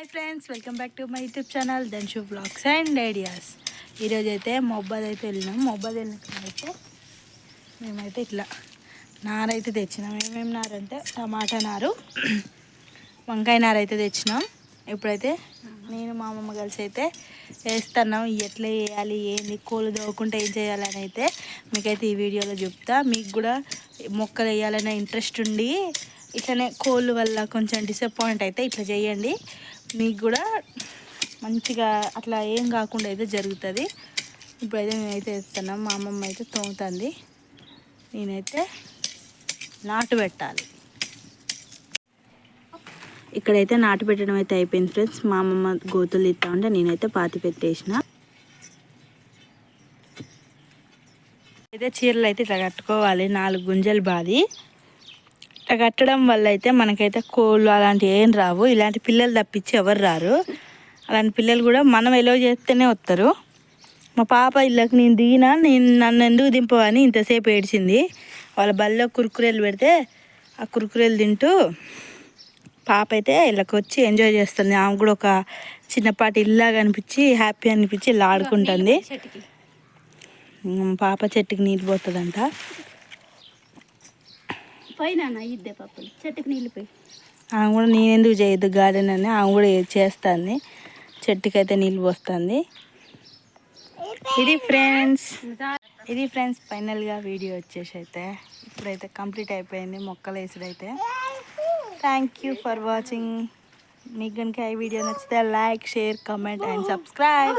Hi friends welcome back to my YouTube channel Danshu vlogs and ideas. ఈరోజు అయితే మొబ్బాద్ అయితే వెళ్ళినాం. మొబ్బాద్ అయితే మేమైతే ఇట్లా నారైతే తెచ్చినాం. ఏమేమి నారు అంటే టమాటా నారు వంకాయ నారు అయితే తెచ్చినాం. ఇప్పుడైతే నేను మా అమ్మమ్మ కలిసి అయితే వేస్తున్నాం. ఎట్లా వేయాలి ఏంది కోళ్ళు దవ్వకుంటే ఏం చేయాలని అయితే మీకైతే ఈ వీడియోలో చెప్తా. మీకు కూడా మొక్కలు వేయాలనే ఇంట్రెస్ట్ ఉండి ఇట్లనే కోళ్ళు వల్ల కొంచెం డిసప్పాయింట్ అయితే ఇట్లా చేయండి. మీకు కూడా మంచిగా అట్లా ఏం కాకుండా అయితే జరుగుతుంది. ఇప్పుడైతే నేనైతే వేస్తున్నాం మా అమ్మమ్మ అయితే తోముతుంది. నేనైతే నాటు పెట్టాలి. ఇక్కడైతే నాటు పెట్టడం అయితే అయిపోయింది ఫ్రెండ్స్. మా అమ్మమ్మ గోతులు ఇస్తా ఉంటే నేనైతే పాతి పెట్టేసిన. అయితే చీరలు అయితే ఇట్లా కట్టుకోవాలి నాలుగు గుంజలు బాది. కట్టడం వల్ల అయితే మనకైతే కోళ్ళు అలాంటివి ఏం రావు. ఇలాంటి పిల్లలు తప్పించి ఎవరు రారు. అలాంటి పిల్లలు కూడా మనం ఎలో చేస్తేనే వస్తారు మా పాప ఇళ్ళకి నేను దిగినా నేను నన్ను ఎందుకు దింపవని ఇంతసేపు ఏడ్చింది. వాళ్ళ బల్లో కురుకురేలు పెడితే ఆ కురుకురేలు తింటూ పాప అయితే ఇళ్ళకి వచ్చి ఎంజాయ్ చేస్తుంది. ఆమె కూడా ఒక చిన్నపాటి ఇల్లాగా అనిపించి హ్యాపీ అనిపించి ఇలా ఆడుకుంటుంది. పాప చెట్టుకి నీళ్ళు పోతుందంట. ఇద్దే చెట్టుకు నీళ్ళు పోయి. ఆమె కూడా నేను ఎందుకు చేయొద్దు గార్డెన్ అని ఆమె కూడా చేస్తుంది. చెట్టుకైతే నీళ్ళు పోస్తుంది. ఇది ఫ్రెండ్స్ ఇది ఫ్రెండ్స్ ఫైనల్గా వీడియో వచ్చేసి అయితే. ఇప్పుడైతే కంప్లీట్ అయిపోయింది మొక్కలు వేసుడైతే. థ్యాంక్ యూ ఫర్ వాచింగ్ మీకు కనుక ఈ వీడియో నచ్చితే like share comment and subscribe